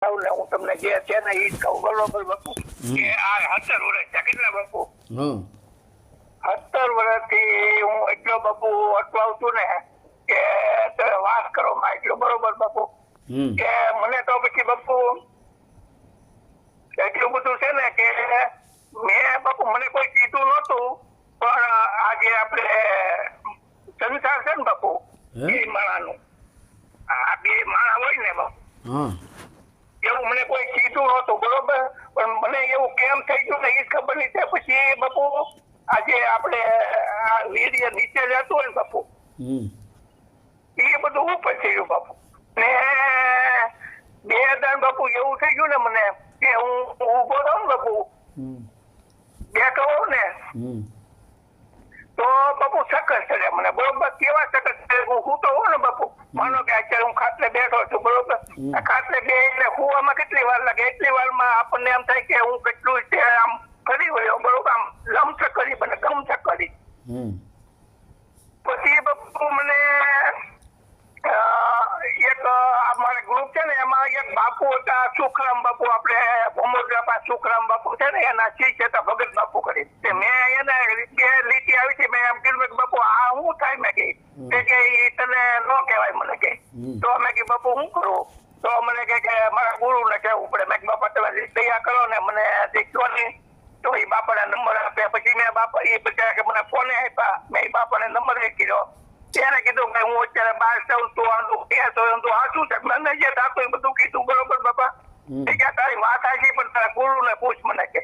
કહું હું તમને જે છે ને એ કહું બરોબર બાપુ? કે આ સત્તર વર્ષ છે કેટલા બાપુ? સત્તર વર્ષથી હું એટલો બાપુ અટવાવતું ને કે તમે વાત કરો માં એટલો બરોબર બાપુ? કે મને તો પછી બાપુ એટલું બધું છે ને કે મેં બાપુ મને કોઈ કીધું નહોતું પણ આજે આપણે સંસાર છે ને બાપુ એ માણાનું. આ બે માળા હોય ને બાપુ. એવું મને કોઈ કીધું નહોતું બરોબર? પણ મને એવું કેમ થઈ ગયું ને એ ખબર નહીં. થાય પછી એ બાપુ આજે આપણે વીર્ય નીચે જતું હોય બાપુ એ બધું ઉપર થઈ ગયું બાપુ. ને બે હજાર બાપુ એવું થઈ ગયું ને મને કે હું ઊભો રહું બાપુ. બે કહું ને. તો બાપુ સકસ છે મને બરોબર કેવા સકસ ચડે હું હું તો હોઉં ને બાપુ. માનો કે અત્યારે હું ખાટલે બેઠો છું બરોબર? ખાટલે બે એટલે હુવામાં કેટલી વાર લાગે? એટલી વાર વારમાં આપણને એમ થાય કે હું કેટલું છે આમ ફરી વળ્યો બરોબર? આમ લમસક કરી મને ગમસક કરી પછી બાપુ મને એક અમારા ગ્રુપ છે ને એમાં એક બાપુ હતા સુખરામ બાપુ આપણે અમુદ્રાપા સુખરામ બાપુ છે ને એના શિષ્ય હતા ભગત બાપુ કરી. તે મેં એને બે લીટી આવી હતી મેં એમ કીધું કે બાપુ આ હું થાય? મેં કહી તે કે તને ન કહેવાય મને કે. તો અમે કે બાપુ હું કરું? તો મને કે મારા ગુરુ ને કેવું પડે. મેં બાપા તમે દયા કરો ને મને દેખો નહીં તો એ બાપાના નંબર આપ્યા. પછી મેં બાપા એ બધા મને ફોને આપ્યા. મેં એ બાપાને નંબર કર્યો ત્યારે કીધું કે હું અત્યારે બહાર છું તો આનું કે તો એમ તો સાચું છે. મને જે થતું એ બધું કીધું બરોબર બાપા? કે તારી વાત આવી પણ તારા ગુરુ ને પૂછ મને કે.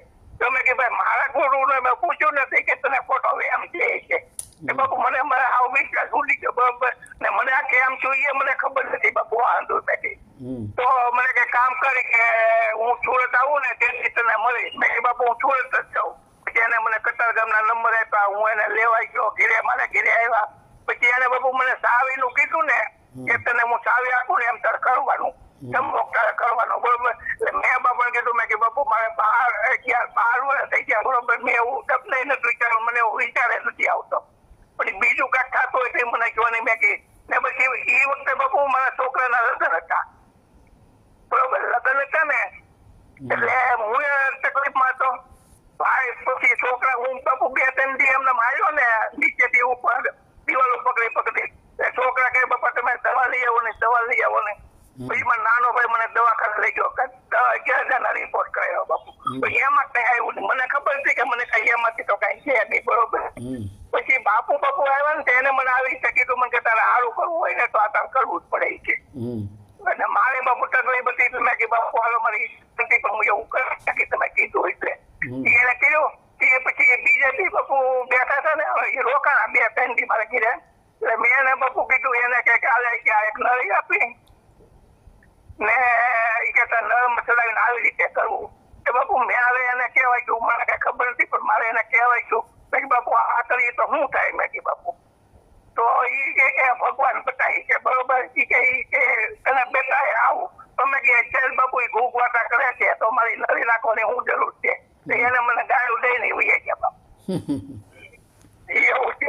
એવું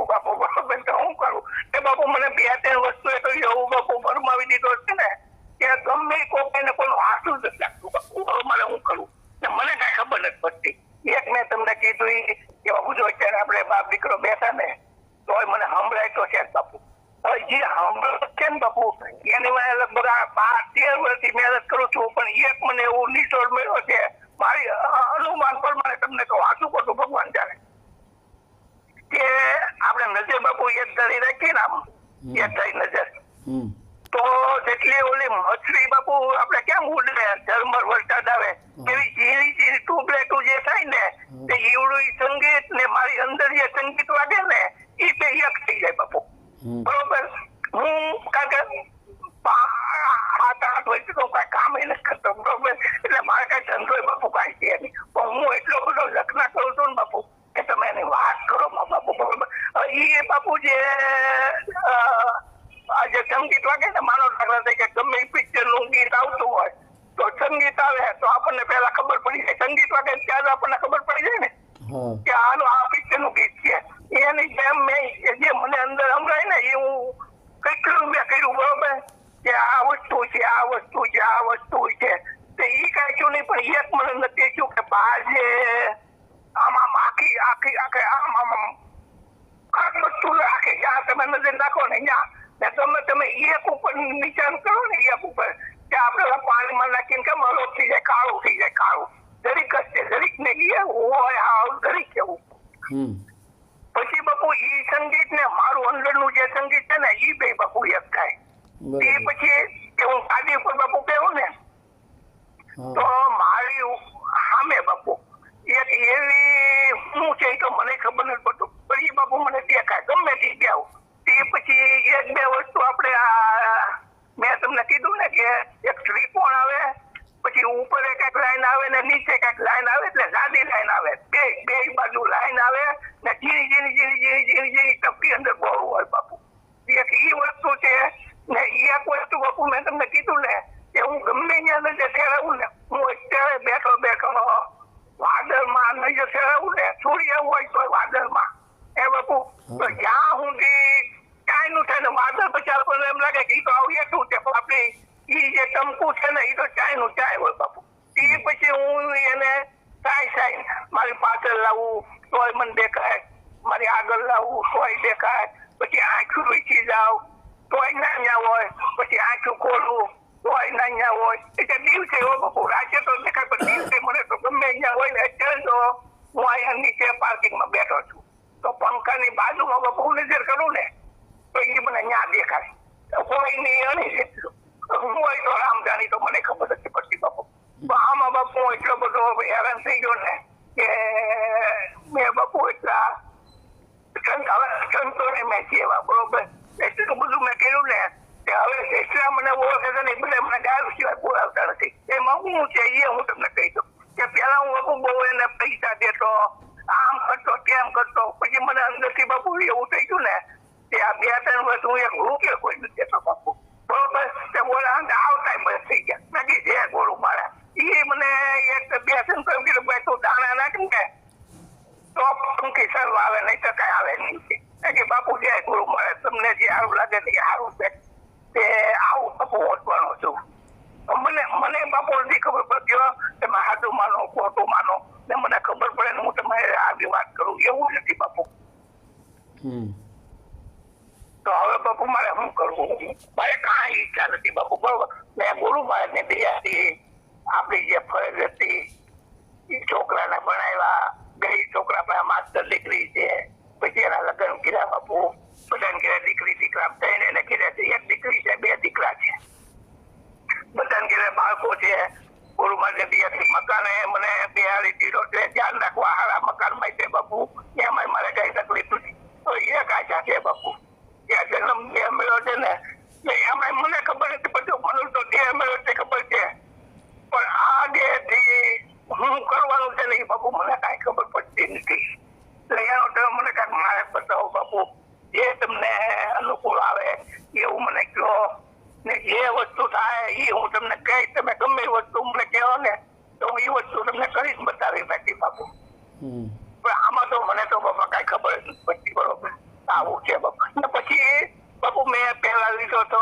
બાપુ, બરોબર? તો હું કરું? એ બાપુ મને બે ત્રણ વસ્તુ એ તો એવું બાપુ ફરમાવી દીધો પછી બાપુ ઈ સંગીત ને મારું અંદરનું જે સંગીત છે ને ઈ બે બાપુ એક થાય. એ પછી કે હું ગાડી ઉપર બાપુ કેવું ને તો મારી સામે બાપુ એક એવી શું છે તો મને ખબર નથી પડતું પણ એ બાપુ મને દેખાય ગમે તે ગયા તે પછી એક બે વસ્તુ આપણે આ મેં તમને કીધું ને કે એક ત્રિકોણ આવે પછી ઉપર એક લાઈન આવે ને નીચે એક લાઈન આવે એટલે સાદી લાઈન આવે. બે બે બાજુ લાઈન આવે ને ઝીણી ઝીણી ઝીણી ઝીણી ઝીણી ઝીણી ટપકી અંદર ગોળું હોય બાપુ. એક ઈ વસ્તુ છે ને ઈ એક વસ્તુ બાપુ મેં તમને કીધું ને કે હું ગમે ત્યાં નજર ફેરવું ને હું અત્યારે બેઠો બેઠો વાદળમાં નજર ફેરવું ને સૂર્ય હોય તો વાદળમાં. એ બાપુ? તો જ્યાં હું કાંઈ નું થાય ને વાદળ પછી આપણને એમ લાગે કે ઈ તો આવું એટલું છે પણ આપણે ઈ જે ટમકું છે ને એ તો ચાયનું ચાય હોય બાપુ. એ પછી હું એને સાય સાય મારી પાછળ લાવું, તોય મને દેખાય. મારી આગળ લાવું, તોય દેખાય. પછી આંખું વીચી જાવ, તોય ના ન્યા હોય. પછી આંખું ખોલું, તોય ના ન્યા હોય. એટલે દિવસે હોય બાપુ રાતે તો દેખાય, પણ દિવસે મને તો ગમે અહીંયા હોય ને, અત્યારે તો હું અહીંયા નીચે પાર્કિંગમાં બેઠો છું. તો પંખાની બાજુમાં બાપુ નજર કરું ને, તો એ મને અહીંયા દેખાય. કોઈ નહીં અણી હું હોય તો રામ જાણી તો મને ખબર નથી બાપુ મને સિવાય બોલાવતા નથી. એમાં હું છે એ હું તમને કહી દઉં કે પેલા હું બાપુ બહુ એને પૈસા દેતો, આમ કરતો, તેમ કરતો, પછી મને અંદરથી બાપુ એવું થઈ ગયું ને કે આ બે ત્રણ વર્ષ હું એક રૂપિયો કોઈ નથી બાપુ. બરોબર તે બોલા આવતા બસ થઈ ગયા. મેં કીધું જે ગોળું મારા. એ મને એક બેસીને કહ્યું કીધું, ભાઈ, તું દાણા નાખ ને, તો પંખી સર આવે નહીં તો કઈ આવે નહીં. કે બાપુ, જે ગુરુ મળે તમને જે સારું લાગે તે સારું છે. તે આવું બાપુ ઓળખવાનો છું. મને મને બાપુ નથી ખબર પડતી તમે સાચું માનો ખોટું માનો ને. મને ખબર પડે ને હું તમારે આવી વાત કરું. એવું નથી બાપુ. હમ. તો હવે બાપુ મારે શું કરવું? મારે કાંઈ ઈચ્છા નથી બાપુ, બરોબર? મેં ગુરુ મહારાજ ને દયાથી આપણી જે ફરજ હતી, એ છોકરાને ભણાવ્યા. ગઈ છોકરા પણ માસ્ટર દીકરી છે. પછી એના લગ્ન કર્યા બાપુ. બધાને કર્યા દીકરી, દીકરા થઈને એને છે. એક દીકરી છે, બે દીકરા છે. બધાને કર્યા બાળકો છે. ગુરુ મહારાજ દયાથી મકાને મને બિહારી દીધો છે. ધ્યાન રાખવા, હારા મકાનમાં છે બાપુ. એમાં મારે કઈ તકલીફ નથી. તો એ કાચા છે બાપુ. જન્મ દેહ મળ્યો છે ને એમાં મને ખબર નથી પડતી મનુષ્ય તો દેહ મળ્યો છે ખબર છે. પણ આ દેહથી હું કરવાનું છે ને એ બાપુ મને કાંઈ ખબર પડતી નથી. એટલે એનો તો મને કાંઈક મારે બતાવો બાપુ. જે તમને અનુકૂળ આવે એવું મને કહો. ને જે વસ્તુ થાય એ હું તમને કહીશ. તમે ગમે એ વસ્તુ મને કહો ને તો હું એ વસ્તુ તમને કરી બતાવી બાકી બાપુ. પણ આમાં તો મને તો બાપા કઈ ખબર નથી પડતી બરોબર. આવું છે બાપુ. પછી બાપુ મેં પહેલા લીધો તો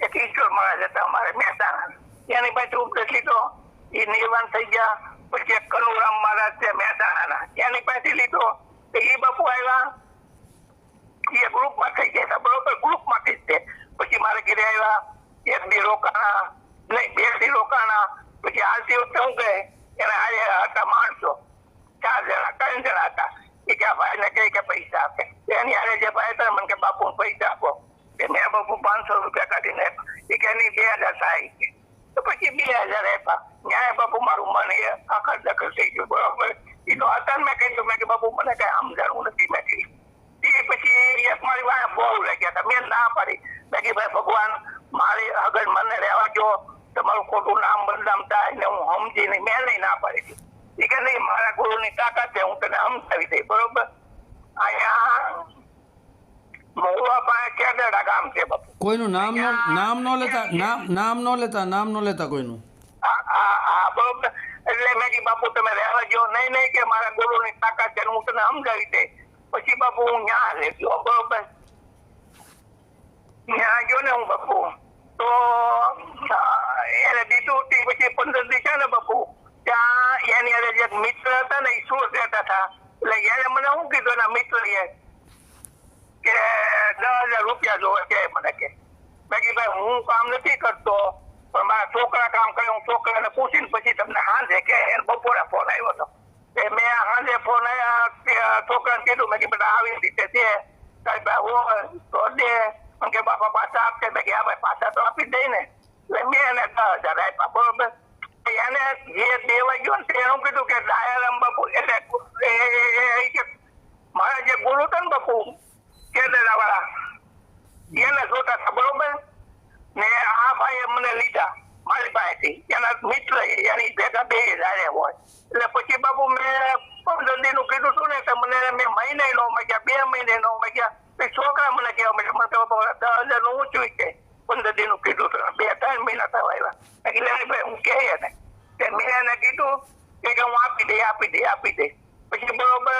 એક ઈશ્વર મહારાજ હતા અમારે મહેસાણા. એની પાસે ઉપદેશ લીધો. એ નિર્વાણ થઈ ગયા. પછી એક કનુરામ મહારાજ છે મહેસાણાના. એની પાસે લીધો. એ બાપુ આવ્યા. એ ગ્રુપમાં થઈ ગયા હતા બરોબર ગ્રુપમાંથી જ તે પછી મારે ઘરે આવ્યા એક દી રોકાણા નહીં બે દી રોકાણા પછી આરતી વખતે હું કહે એને આજે હતા માણસો ચાર જણા ત્રણ જણા હતા એ કે આ ભાઈને કહે કે પૈસા આપે એની હારે જે ભાઈ હતા મને કે બાપુ પૈસા આપો કે મેં બાપુ પાંચસો રૂપિયા કાઢીને આપ્યા. એ કે નહીં બે હજાર થાય કે તો પછી બે હજાર આપ્યા ન્યાય બાપુ મારું મન એ આખર દખલ થઈ ગયું બરોબર એ તો હતા ને મેં કહ્યું મેં કે બાપુ મને કઈ સમજાણું નથી મેં કીધું એ પછી એક મારી વાંહે બહુ લાગ્યા હતા મેં ના પાડી મેં કીધું ભાઈ ભગવાન મારી આગળ મને રહેવા જો તમારું ખોટું નામ બદનામ થાય ને હું સમજી નહીં મેં નહીં ના પાડી હતી. એ કે નહીં મારા ગુરુની તાકાત છે હું તને સમજાવી દઈ બરોબર અહીંયા મહુવા પાસે કેદડા ગામ છે બાપુ કોઈનું નામ નો નામ નો લેતા નામ નામ નો લેતા નામ નો લેતા કોઈનું? એટલે મેં કીધું બાપુ તમે રહેવા જો નહીં નહીં કે મારા ગુરુની તાકાત છે હું તને સમજાવી દે પછી બાપુ હું ન્યા રહેજો બરોબર? ન્યા ગયો ને હું બાપુ. તો એને દીધું હતી. પછી પંદર દી છે ને બાપુ. ત્યાં એની અરે જે મિત્ર હતા ને એ સુરત રહેતા હતા? એટલે એને મને શું કીધું એના મિત્ર કે દસ હજાર રૂપિયા જોવે કે મને કે. મેં કીધું, ભાઈ, હું કામ નથી કરતો, પણ મારા છોકરા કામ કરે, હું છોકરાને પૂછીને પછી તમને હાંજે કે બપોરે ફોન આવ્યો હતો એ મેં હાંજે ફોન આવ્યા છોકરાને કીધું, મેં કે બેટા, આવી રીતે છે તો દે. પણ કે બાપા, પાછા આપશે મેં કે હા, ભાઈ, પાછા તો આપી દઈ ને. એટલે મેં એને દસ હજાર આપ્યા, બરોબર. એને જે દેવાઈ ગયો ને એનું કીધું કે ડાયરામ બાપુ એટલે મારા જે ગુરુ હતા ને બાપુ કેદરા વાળા એને જોતા હતા, બરોબર? ને આ ભાઈએ મને લીધા મારી પાસેથી. એના મિત્ર એની ભેગા બે જાય હોય. એટલે પછી બાપુ મેં પંદર દિનનું કીધું હતું ને તો મને મેં મહિને નો મગ્યા, બે મહિને નો મગ્યા. છોકરા મને કહેવા મળ્યા મને દસ હજારનું ઊંચું કે. પંદર દિનનું કીધું હતું બે, ત્રણ મહિના થવા આવ્યા. એટલે ભાઈ, હું કહે ને મેં એને કીધું કે હું આપી દે આપી દે આપી દે. પછી બરોબર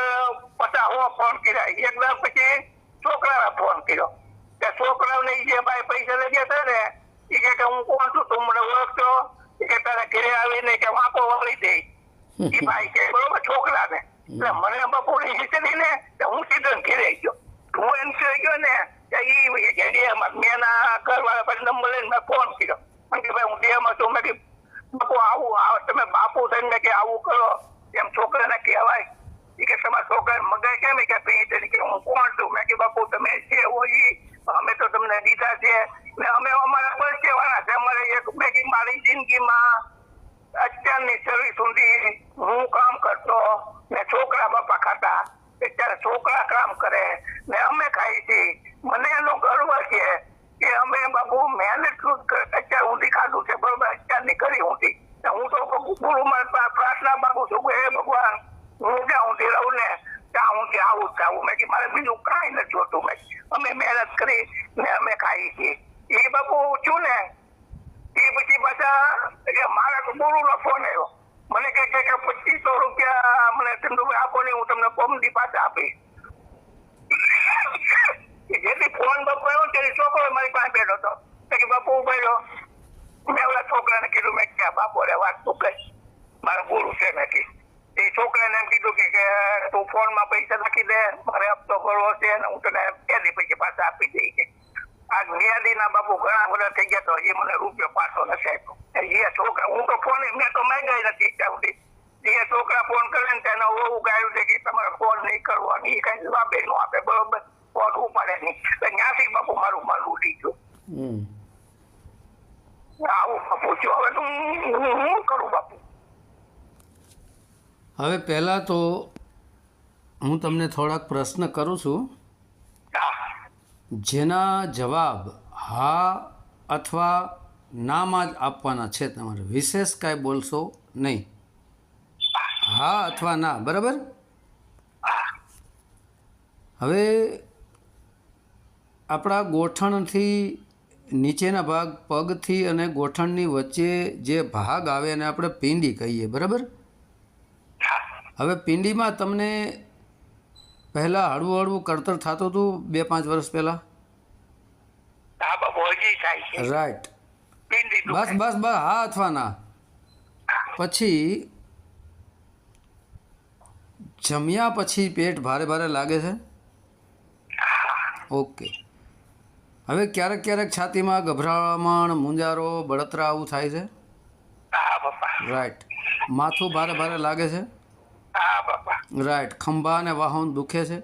પચાસ હું ફોન કર્યા. એકદમ પછી છોકરાએ ફોન કર્યો. કે છોકરાઓને ઈ જે ભાઈ પૈસા લઈ ગયા ને એ કે હું કોણ છું? તું મને ઓળખતો? કે તારે ઘરે આવીને કે વાંકો વાળી દે. એ ભાઈ કે, બરોબર, છોકરાને. એટલે મને બપોરે હિચડી ને હું સીધો ઘેરે ગયો. હું એમ ગયો ને મેં એના ઘરવાળા પછી નંબર લઈને ફોન કર્યો. કે ભાઈ, હું ડેમાં છું. મેં કે બાપુ, આવું તમે બાપુ થઈને કે આવું કરો, એમ છોકરાને કહેવાય. કે, તમારા છોકરાને મગાય કેમ? કે કોણ છો મેં કે બાપુ, તમે છે હોય અમે તો તમને દીધા છે. ને અમે અમારા બસ સેવાના છે. અમારે એક મેં મારી જિંદગીમાં અત્યારની સર્વિસ સુધી હું કામ કરતો. ને છોકરા બાપા ખાતા. અત્યારે છોકરા કામ કરે. ને અમે ખાઈ છીએ. મને એનો ગર્વ છે કે અમે, બાપુ, મહેનત અત્યારે ઊંધી ખાધું છે. બરોબર, અત્યારની કરી ઊંધી. હું તો ગુરુ પ્રાર્થના માગું છું કે હે ભગવાન, હું ક્યાં ઊંધી રહું ને હું કે આવું થાવું મેં કે મારે બીજું કાંઈ નથી જોતું. મેં અમે મહેનત કરી ને અમે ખાઈ છીએ. એ બાપુ છું ને? એ પછી પાછા કે મારા નો ફોન આવ્યો. મને કહે કે કે પચીસો રૂપિયા મને ચંદુભાઈ આપો ને હું તમને પાસે આપીશ. આપી જેથી ફોન બાપુ આવ્યો ત્યારે છોકરો મારી પાસે બેઠો હતો મેં કે બાપુ ઊભા રહ્યો મેં ઓલા છોકરાને કીધું મેં કે બાપુ રે વાત તું કઈ મારા ગુરુ છે મેં કીધું એ છોકરાને એમ કીધું કે કે તું ફોનમાં પૈસા નાખી દે મારે હપ્તો ભરવો છે ને હું તને ક્યાંથી પૈસા પાછા આપી દઈ કે આ નિયાદીના બાપુ ઘણા બધા થઈ ગયા તો એ મને રૂપિયો પાછો નથી આપ્યો એ છોકરા હું તો ફોન મેં તો માંગ્યા નથી ત્યાં સુધી એ છોકરા ફોન કરે ને તેનો એવું ગાયું છે કે તમારે ફોન નહીં કરવો એ કઈ જવાબે નો આપે બરોબર ફોન ઉપાડે નહીં એટલે ત્યાંથી બાપુ મારું મારું ઉઠી ગયું હમ આવું બાપુ છું હવે તો હું હું- હું કરું બાપુ હવે તો હું તમને થોડાક પ્રશ્ન કરું છું. જેના જવાબ હા અથવા નામાં જ આપવાના છે તમારે. વિશેષ કાંઈ બોલશો નહીં. હા અથવા ના, બરાબર? હવે આપણા ગોઠણથી નીચેના ભાગ પગથી અને ગોઠણની વચ્ચે જે ભાગ આવે એને આપણે પિંડી કહીએ, બરાબર? હવે પિંડીમાં તમને પહેલાં હળવું હળવું કળતર થતું હતું બે પાંચ વર્ષ પહેલાં? રાઈટ બસ બસ બસ હા અથવા ના પછી જમ્યા પછી પેટ ભારે ભારે લાગે છે? ઓકે. હવે ક્યારેક ક્યારેક છાતીમાં ગભરામણ મુંજારો બળતરા આવું થાય છે? રાઈટ માથું ભારે ભારે લાગે છે? હા બાપા. રાઈટ ખંભા અને વાહન દુખે છે?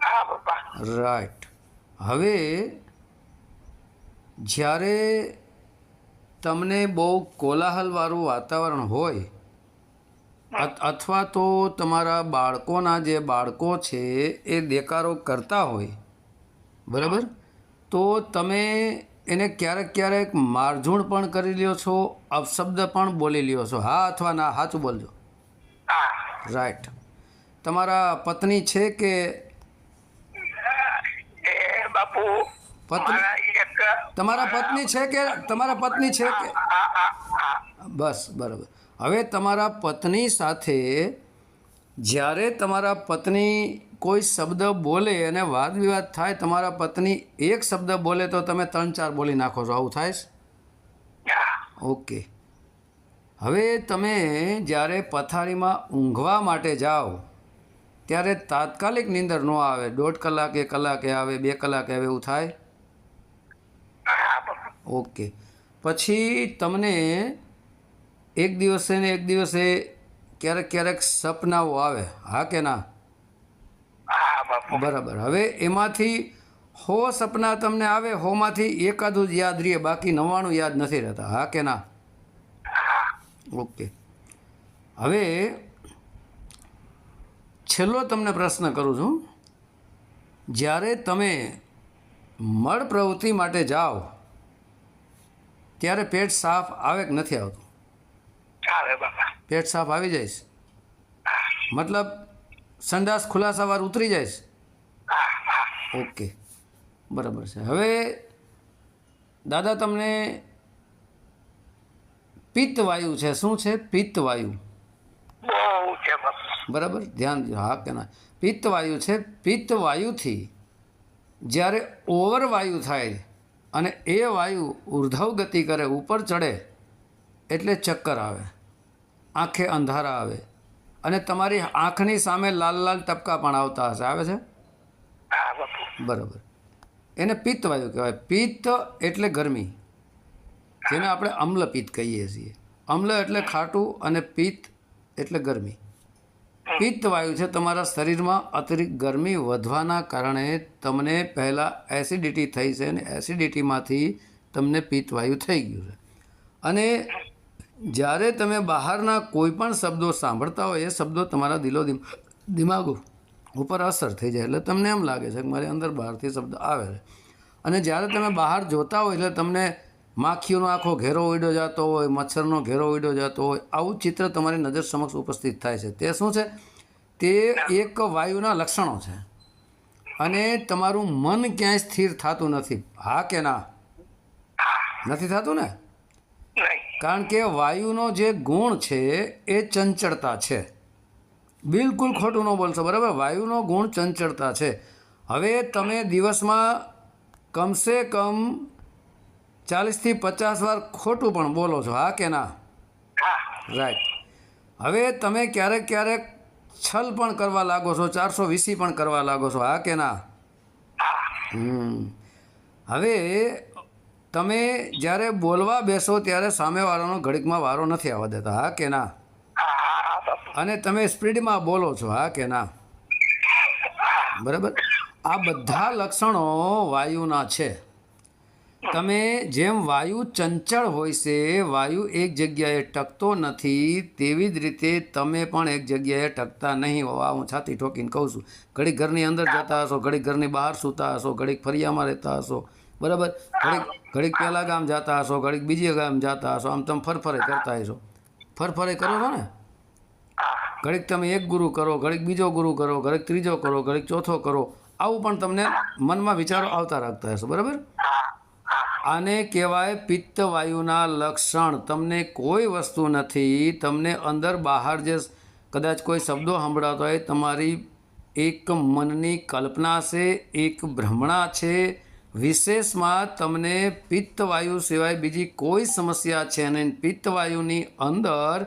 હા બાપા. રાઈટ હવે જ્યારે તમને બહુ કોલાહલવાળું વાતાવરણ હોય અથ- અથવા તો તમારા બાળકોના જે બાળકો છે એ દેકારો કરતા હોય બરાબર? તો તમે એને ક્યારેક ક્યારેક મારઝૂણ પણ કરી લ્યો છો અપશબ્દ પણ બોલી લ્યો છો. હા અથવા ના સાચું બોલજો. રાઈટ તમારા પત્ની છે કે બાપુ પત્ની- તમારા પત્ની છે કે તમારા પત્ની છે કે? બસ બરાબર. હવે તમારા પત્ની સાથે જ્યારે તમારા પત્ની કોઈ શબ્દ બોલે અને વાદ વિવાદ થાય તમારા પત્ની એક શબ્દ બોલે તો તમે ત્રણ ચાર બોલી નાખો છો. આવું થાય ઓકે હવે તમે જ્યારે પથારીમાં ઊંઘવા માટે જાઓ, ત્યારે તાત્કાલિક નીંદર ન આવે. દોઢ કલાકે કલાકે આવે, બે કલાકે આવે, એવું થાય? ઓકે. પછી તમને એક દિવસે ને એક દિવસે ક્યારેક ક્યારેક સપનાઓ આવે. હા કે ના? બરાબર. હવે એમાંથી હો સપના તમને આવે, હોમાંથી એકાદું જ યાદ રહીએ બાકી નવ્વાણું યાદ નથી રહેતા. હા કે ના? ઓકે. હવે છેલ્લો તમને પ્રશ્ન કરું છું. જ્યારે તમે મળ પ્રવૃત્તિ માટે જાઓ ત્યારે પેટ સાફ આવે કે નથી આવતું? પેટ સાફ આવી જાય? મતલબ સંડાસ ખુલાસાવાર ઉતરી જાય? છે હા હા. ઓકે. બરાબર છે. હવે દાદા તમને પિત્ત વાયુ છે. શું છે? પિત્ત વાયુ બરાબર? ધ્યાન હા કે ના? પિત્ત વાયુ છે. પિત્ત વાયુથી જ્યારે ઓવર વાયુ થાય અને એ વાયુ ઉર્ધવ ગતિ કરે ઉપર ચડે એટલે ચક્કર આવે. આંખે અંધારા આવે. અને તમારી આંખની સામે લાલ લાલ ટપકા પણ આવતા હશે. આવે છે? બરાબર. એને પિત્ત વાયુ કહેવાય. પિત્ત એટલે ગરમી. જેને આપણે અમ્લપિત્ત કહીએ છીએ. અમ્લ એટલે ખાટું અને પિત્ત એટલે ગરમી. પિત્ત વાયુ છે તમારા શરીરમાં અતિરિક્ત ગરમી વધવાના કારણે તમને પહેલાં એસિડિટી થઈ છે અને એસિડિટીમાંથી તમને પિત્ત વાયુ થઈ ગયું છે. અને જ્યારે તમે બહારના કોઈ પણ શબ્દો સાંભળતા હોય, એ શબ્દો તમારા દિલો દિમાગ ઉપર અસર થઈ જાય એટલે તમને એમ લાગે છે કે મારી અંદર બહારથી શબ્દ આવે છે. અને જ્યારે તમે બહાર જોતા હોય એટલે તમને માખીઓનો આખો ઘેરો ઉડ્યો જતો હોય મચ્છરનો ઘેરો ઉડ્યો જતો હોય આવું ચિત્ર તમારી નજર સમક્ષ ઉપસ્થિત થાય છે. તે શું છે? તે એક વાયુના લક્ષણો છે. અને તમારું મન ક્યાંય સ્થિર થતું નથી. હા કે ના? નથી થતું ને? કારણ કે વાયુનો જે ગુણ છે એ ચંચળતા છે. બિલકુલ ખોટું ન બોલશો બરાબર? વાયુનો ગુણ ચંચળતા છે. હવે તમે દિવસમાં કમસે કમ ચાલીસથી પચાસ વાર ખોટું પણ બોલો છો હા કે ના? રાઈટ હવે તમે ક્યારેક ક્યારેક છલ પણ કરવા લાગો છો ચારસો વીસી પણ કરવા લાગો છો હા કે ના? હવે તમે જ્યારે બોલવા બેસો ત્યારે સામેવાળાનો ઘડીકમાં વારો નથી આવવા દેતા હા કે ના? અને તમે સ્પીડમાં બોલો છો હા કે ના? બરાબર? આ બધા લક્ષણો વાયુના છે. તમે જેમ વાયુ ચંચળ હોય છે, વાયુ એક જગ્યાએ ટકતો નથી, તેવી જ રીતે તમે પણ એક જગ્યાએ ટકતા નહીં. હોવા હું છાતી ઠોકીને કહું છું. ઘડીક ઘરની અંદર જતા હશો, ઘડીક ઘરની બહાર સૂતા હશો, ઘડીક ફરિયામાં રહેતા હશો. બરાબર? ઘડીક ઘડીક પહેલા ગામ જતા હશો, ઘડીક બીજે ગામ જતા હશો. આમ તમે ફરફરે કરતા હશો. ફરફરે કરો છો ને? ઘડીક તમે એક ગુરુ કરો, ઘડીક બીજો ગુરુ કરો, ઘડીક ત્રીજો કરો, ઘડીક ચોથો કરો. આવું પણ તમને મનમાં વિચારો આવતા રાખતા હશો. બરાબર? આને કહેવાય પિત્ત વાયુના લક્ષણ. તમને કોઈ વસ્તુ નથી, તમને અંદર બહાર જે કદાચ કોઈ શબ્દો સંભળાતો હોય, તમારી એક મનની કલ્પના છે, એક ભ્રમણા છે. વિશેષમાં તમને પિત્ત વાયુ સિવાય બીજી કોઈ સમસ્યા છે નહીં. પિત્ત વાયુની અંદર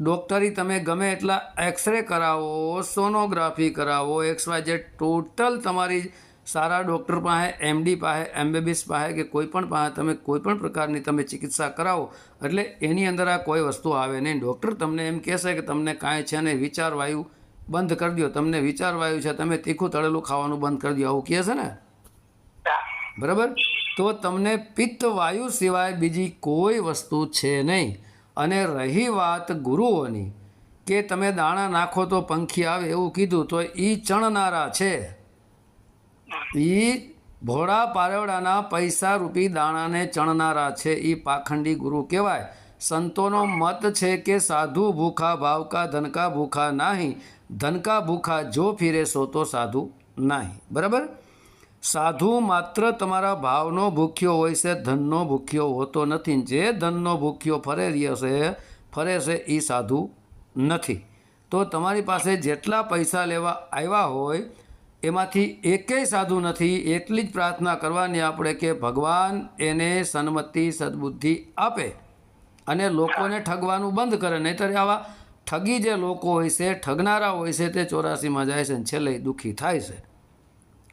ડૉક્ટરી તમે ગમે એટલા એક્સરે કરાવો, સોનોગ્રાફી કરાવો, એક્સ વાય જે ટોટલ તમારી સારા ડૉક્ટર પાસે એમડી પાસે એમબીબીએસ પાસે કે કોઈ પણ પાસે તમે કોઈ પણ પ્રકારની તમે ચિકિત્સા કરાવો, એટલે એની અંદર આ કોઈ વસ્તુ આવે નહીં. ડૉક્ટર તમને એમ કહેશે કે તમને કાંઈ છે ને વિચાર વાયુ બંધ કરી દો તમને વિચારવાયુ છે, તમે તીખું તળેલું ખાવાનું બંધ કરી દો આવું કહે છે ને? બરાબર? તો તમને પિત્ત વાયુ સિવાય બીજી કોઈ વસ્તુ છે નહીં. અને રહી વાત ગુરુઓની, કે તમે દાણા નાખો તો પંખી આવે એવું કીધું, તો એ ચણનારા છે. એ ભોળા પારવડાના પૈસા રૂપી દાણાને ચણનારા છે. એ પાખંડી ગુરુ કહેવાય. સંતોનો મત છે કે સાધુ ભૂખા, ભાવકા, ધનકા ભૂખા નાહી. ધનકા ભૂખા જો ફિરે સો તો સાધુ નાહી. બરાબર? સાધુ માત્ર તમારા ભાવનો ભૂખ્યો હોય છે, ધનનો ભૂખ્યો હોતો નથી. જે ધનનો ભૂખ્યો ફરે રહ્યો છે ફરે છે એ સાધુ નથી. તો તમારી પાસે જેટલા પૈસા લેવા આવ્યા હોય એમાંથી એકેય સાધુ નથી, એટલી જ પ્રાર્થના કરવાની આપણે કે ભગવાન એને સન્મતિ, સદબુદ્ધિ આપે અને લોકોને ઠગવાનું બંધ કરે. નહીંતર આવા ઠગી જે લોકો હોય છે ઠગનારા હોય છે, તે ચોરાસીમાં જાય છે અને છેલ્લે દુઃખી થાય છે.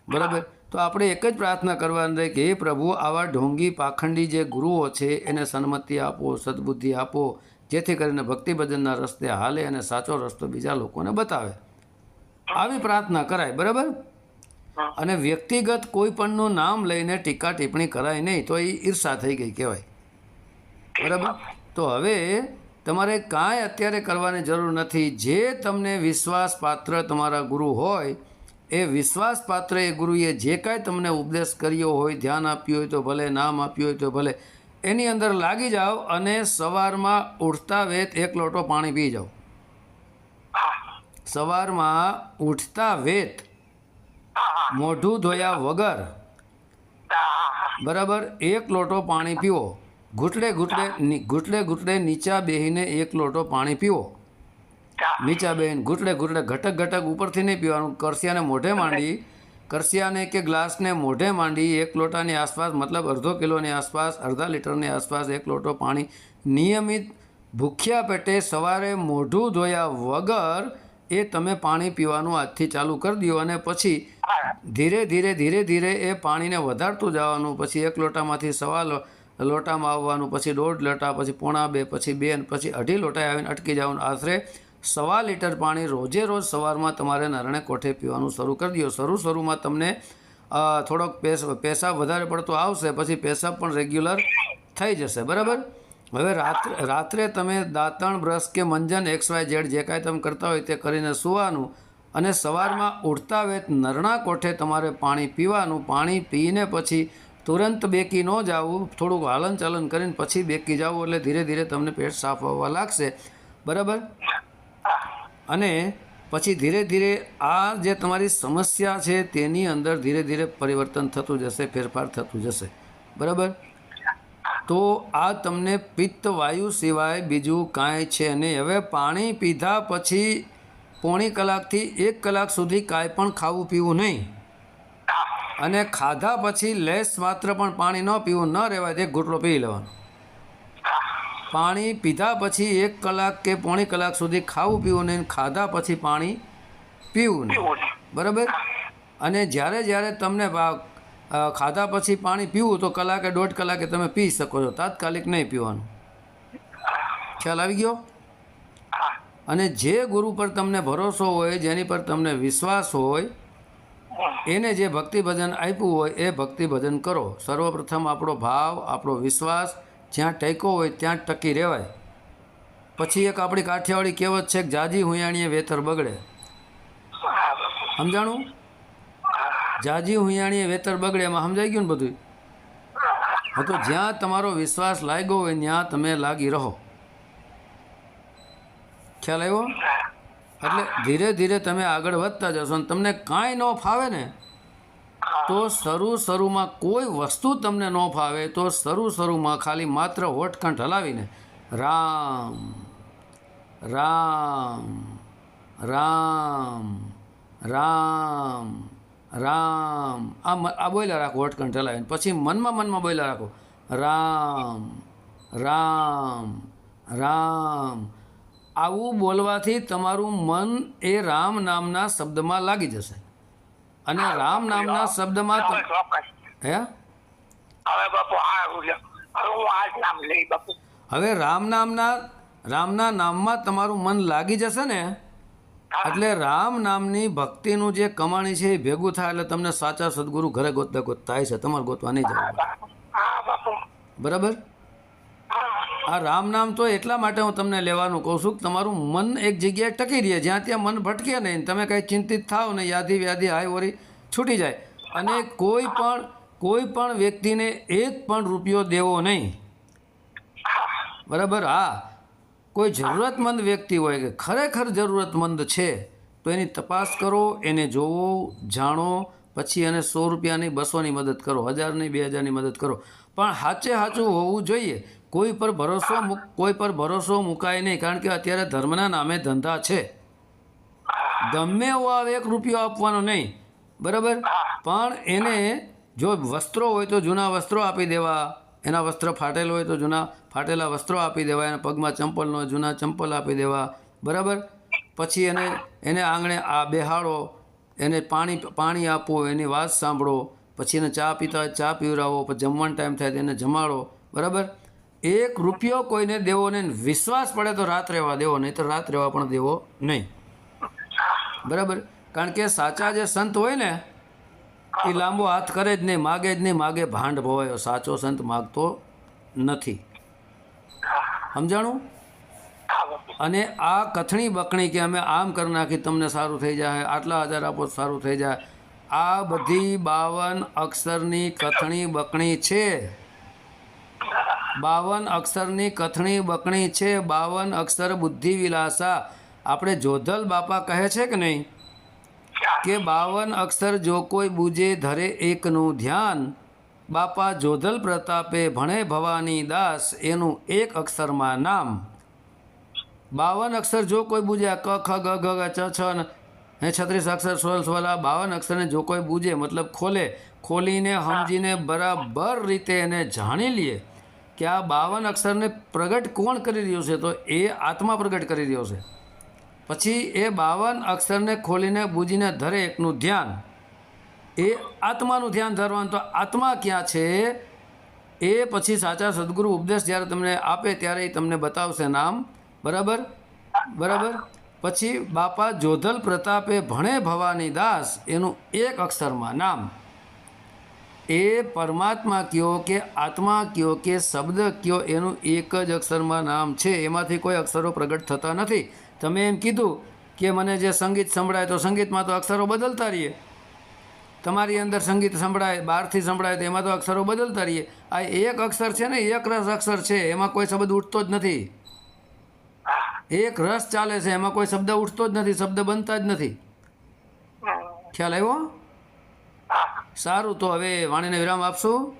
બરાબર? તો આપણે એક જ પ્રાર્થના કરવાની રહી કે, હે પ્રભુ, આવા ઢોંગી પાખંડી જે ગુરુઓ છે, એને સન્મતિ આપો, સદબુદ્ધિ આપો, જેથી કરીને ભક્તિ ભજનના રસ્તે હાલે અને સાચો રસ્તો બીજા લોકોને બતાવે. આવી પ્રાર્થના કરાય બરાબર? અને વ્યક્તિગત કોઈ પણનું નામ લઈને ટીકા ટિપ્પણી કરાય નહીં તો એ ઈર્ષા થઈ ગઈ કહેવાય. બરાબર? તો હવે તમારે કાંઈ અત્યારે કરવાની જરૂર નથી. જે તમને વિશ્વાસપાત્ર તમારા ગુરુ હોય એ વિશ્વાસપાત્ર એ ગુરુએ જે કાંઈ તમને ઉપદેશ કર્યો હોય ધ્યાન આપ્યું હોય તો ભલે નામ આપ્યું હોય તો ભલે એની અંદર લાગી જાઓ અને સવારમાં ઉઠતા વેત એક લોટો પાણી પી જાઓ. સવારમાં ઉઠતા વેત, મોઢું ધોયા વગર. બરાબર, એક લોટો પાણી પીવો. ઘૂંટડે ઘૂંટડે ઘૂંટડે ઘૂંટડે નીચા બેહીને એક લોટો પાણી પીવો. નીચા બેહીને ઘૂંટડે ઘૂંટડે ઘટક ઘટક ઉપરથી નહીં પીવાનું. કરસિયાને મોઢે માંડી, કરસિયાને કે ગ્લાસને મોઢે માંડી એક લોટાની આસપાસ, મતલબ અડધો કિલોની આસપાસ, અડધા લીટરની આસપાસ એક લોટો પાણી. નિયમિત ભૂખ્યા પેટે સવારે મોઢું ધોયા વગર એ તમે પાણી પીવાનું આજથી ચાલુ કરી દો અને પછી ધીરે ધીરે ધીરે ધીરે એ પાણીને વધારતું જવાનું પછી એક લોટામાંથી સવા લોટામાં આવવાનું પછી દોઢ લોટા પછી પોણા બે પછી બે પછી અઢી લોટાએ આવીને અટકી જવાનું. આશરે સવા લીટર પાણી રોજે રોજ સવારમાં તમારે નારણે કોઠે પીવાનું શરૂ કરી દો શરૂ શરૂમાં તમને થોડોક પેસ પેશાબ વધારે પડતો આવશે પછી પેશાબ પણ રેગ્યુલર થઈ જશે. બરાબર? હવે રાત્રે રાત્રે તમે દાંતણ, બ્રશ કે મંજન, એક્સ વાય, ઝેડ જે કાંઈ તમે કરતા હોય તે કરીને સૂવાનું અને સવારમાં ઉઠતા વેત નરણા કોઠે તમારે પાણી પીવાનું. પાણી પીને પછી તુરંત બેકી ન જવું. થોડુંક હાલન ચાલન કરીને પછી બેકી જવું એટલે ધીરે ધીરે તમને પેટ સાફ આવવા લાગશે. બરાબર? અને પછી ધીરે ધીરે આ જે તમારી સમસ્યા છે તેની અંદર ધીરે ધીરે પરિવર્તન થતું જશે, ફેરફાર થતું જશે. બરાબર? તો આ તમને પિત્તવાયુ સિવાય બીજું કાંઈ છે નહીં. હવે પાણી પીધા પછી પોણી કલાકથી એક કલાક સુધી કાંઈ પણ ખાવું પીવું નહીં. અને ખાધા પછી લેસ માત્ર પણ પાણી ન પીવું ન રહેવાય તે ઘૂંટડો પી લેવાનો. પાણી પીધા પછી એક કલાક કે પોણી કલાક સુધી ખાવું પીવું નહીં ખાધા પછી પાણી પીવું નહીં. બરાબર? અને જ્યારે જ્યારે તમને ખાધા પછી પાણી પીવું તો કલાકે દોઢ કલાકે તમે પી શકો છો. તાત્કાલિક નહીં પીવાનું. ખ્યાલ આવી ગયો? અને જે ગુરુ પર તમને ભરોસો હોય જેની પર તમને વિશ્વાસ હોય એને જે ભક્તિ ભજન આપ્યું હોય એ ભક્તિ ભજન કરો. સર્વપ્રથમ આપણો ભાવ આપણો વિશ્વાસ જ્યાં ટેકો હોય ત્યાં ટકી રહેવાય. પછી એક આપણી કાઠિયાવાડી કહેવત છે કે જાજી હુંયાણીએ વેતર બગડે. સમજાણું? જાજી હુંયાણીએ વેતર બગડે, એમાં સમજાઈ ગયું ને બધું હા, તો જ્યાં તમારો વિશ્વાસ લાગ્યો હોય, ત્યાં તમે લાગી રહો. ખ્યાલ આવ્યો? એટલે ધીરે ધીરે તમે આગળ વધતા જશો અને તમને કાંઈ ન ફાવે ને, તો શરૂ શરૂમાં કોઈ વસ્તુ તમને ન ફાવે, તો શરૂ શરૂમાં ખાલી માત્ર હોઠકંઠ હલાવીને, રામ રામ રામ રામ રામ. આ આ બોલ્યા રાખો હોઠકંઠ આવીને પછી મનમાં મનમાં બોલ્યા રાખો. રામ રામ રામ. આવું બોલવાથી તમારું મન એ રામ નામના શબ્દમાં લાગી જશે. અને રામ નામના શબ્દમાં હે? બાપુ. હવે રામ નામના રામના નામમાં તમારું મન લાગી જશે ને એટલે રામ નામની ભક્તિનું જે કમાણી છે એ ભેગું થાય એટલે તમને સાચા સદગુરુ ઘરે ગોતતા ગોત થાય છે. તમારે ગોતવા નહીં જવું બરાબર? આ રામ નામ તો એટલા માટે હું તમને લેવાનું કહું છું કે તમારું મન એક જગ્યાએ ટકી રહે. જ્યાં ત્યાં મન ભટકે નહીં તમે કંઈ ચિંતિત થાવ ને યાદી વ્યાધી હાય વરી છૂટી જાય. અને કોઈ પણ કોઈ પણ વ્યક્તિને એક પણ રૂપિયો દેવો નહીં. બરાબર? હા. કોઈ જરૂરતમંદ વ્યક્તિ હોય કે ખરેખર જરૂરતમંદ છે તો એની તપાસ કરો એને જોવો જાણો પછી એને સો રૂપિયાની બસોની મદદ કરો હજારની બે હજારની મદદ કરો. પણ સાચે સાચું હોવું જોઈએ. કોઈ પર ભરોસો મૂક કોઈ પર ભરોસો મુકાય નહીં કારણ કે અત્યારે ધર્મના નામે ધંધા છે. ગમે એવો આવે એક રૂપિયો આપવાનો નહીં બરાબર? પણ એને જો વસ્ત્રો હોય તો જૂના વસ્ત્રો આપી દેવા. એના વસ્ત્ર ફાટેલ હોય તો જૂના ફાટેલા વસ્ત્રો આપી દેવા એના પગમાં ચંપલ ન હોય જૂના ચંપલ આપી દેવા. બરાબર? પછી એને એને આંગણે આ બેહાડો, એને પાણી પાણી આપો, એની વાત સાંભળો. પછી એને ચા પીતા, ચા પીવડાવો, પછી જમવાનો ટાઈમ થાય તેને જમાડો. બરાબર? એક રૂપિયો કોઈને દેવો નહીં, વિશ્વાસ પડે તો રાત રહેવા દેવો, નહીં તો રાત રહેવા પણ દેવો નહીં. બરાબર? કારણ કે સાચા જે સંત હોય ને એ લાંબો હાથ કરે જ નહીં, માગે જ નહીં, માગે ભાંડ ભવાયો. સાચો સંત માગતો નથી. સમજાણું? અને આ કથણી બકણી કે અમે આમ કરી નાખી, તમને સારું થઈ જાય, આટલા હજાર આપો સારું થઈ જાય. આ બધી બાવન અક્ષરની કથણી બકણી છે. બાવન અક્ષરની કથણી બકણી છે. બાવન અક્ષર બુદ્ધિ વિલાસા. આપણે જોધલ બાપા કહે છે કે નહીં? કે બાવન અક્ષર જો કોઈ બુજે ધરે એકનું ધ્યાન, બાપા જોધલ પ્રતાપે ભણે ભવાની દાસ એનું એક અક્ષરમાં નામ. બાવન અક્ષર જો કોઈ બુજે ક, ખ, ગ ગ ચ, છ ને છત્રીસ અક્ષર, સોળ સોલા બાવન અક્ષરને જો કોઈ બુજે, મતલબ ખોલે, ખોલીને સમજીને બરાબર રીતે એને જાણી લઈએ કે આ બાવન અક્ષરને પ્રગટ કોણ કરી રહ્યું છે? તો એ આત્મા પ્રગટ કરી રહ્યો છે. પછી એ બાવન અક્ષરને ખોલીને બૂજીને ધરે એકનું ધ્યાન. એ આત્માનું ધ્યાન ધરવાનું. તો આત્મા ક્યાં છે? એ પછી સાચા સદગુરુ ઉપદેશ જ્યારે તમને આપે ત્યારે એ તમને બતાવશે નામ. બરાબર? બરાબર? પછી બાપા જોધલ પ્રતાપે ભણે ભવાની દાસ એનું એક અક્ષરમાં નામ. એ પરમાત્મા કયો કે આત્મા કયો કે શબ્દ કયો એનું એક જ અક્ષરમાં નામ છે. એમાંથી કોઈ અક્ષરો પ્રગટ થતા નથી. તમે એમ કીધું કે મને જે સંગીત સંભળાય તો સંગીતમાં તો અક્ષરો બદલતા રહીએ. તમારી અંદર સંગીત સંભળાય બહારથી સંભળાય તો એમાં તો અક્ષરો બદલતા રહીએ. આ એક અક્ષર છે ને એક રસ અક્ષર છે એમાં કોઈ શબ્દ ઉઠતો જ નથી. એક રસ ચાલે છે એમાં કોઈ શબ્દ ઉઠતો જ નથી શબ્દ બનતા જ નથી. ખ્યાલ આવ્યો? સારું તો હવે વાણીને વિરામ આપશું.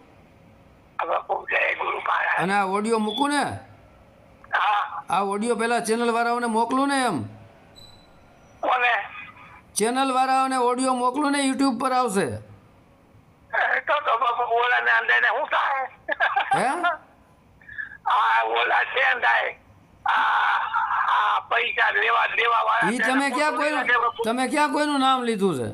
અને આ ઓડિયો મૂકું ને? હા. આ ઓડિયો પહેલાં ચેનલવાળાઓને મોકલું ને એમ. ચેનલ ચેનલવાળાઓને ઓડિયો મોકલું ને યુટ્યુબ પર આવશે. હે ઈ તમે ક્યાં કોઈનું તમે ક્યાં કોઈનું નામ લીધું છે?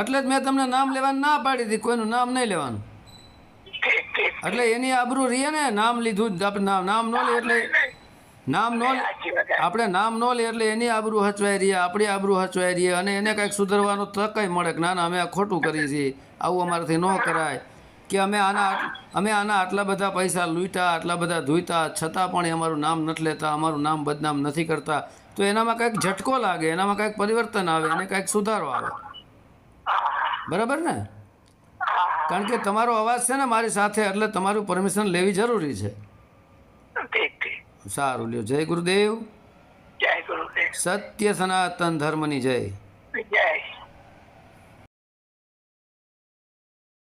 એટલે જ મેં તમને નામ લેવાનું ના પાડી હતી કોઈનું નામ નહીં લેવાનું. એટલે એની આબરૂ રહીએ ને નામ લીધું આપણે નામ નામ ન લે એટલે નામ ન. આપણે નામ ન લે એટલે એની આબરૂ હચવાઈ રહીએ આપણી આબરૂ હચવાઈ રહીએ અને એને કંઈક સુધરવાનો તક મળે કે ના ના અમે આ ખોટું કરીએ છીએ. આવું અમારાથી ન કરાય. કે અમે આના અમે આના આટલા બધા પૈસા લૂંટ્યા આટલા બધા ધોઈતા છતાં પણ અમારું નામ નથી લેતા અમારું નામ બદનામ નથી કરતા. તો એનામાં કંઈક ઝટકો લાગે એનામાં કંઈક પરિવર્તન આવે એને કંઈક સુધારો આવે. બરાબર ને? કારણ કે તમારો અવાજ છે ને મારી સાથે એટલે તમારું પરમિશન લેવી જરૂરી છે. સારું લ્યો. જય ગુરુદેવ. જય ગુરુદેવ. સત્ય સનાતન ધર્મની જય. જય.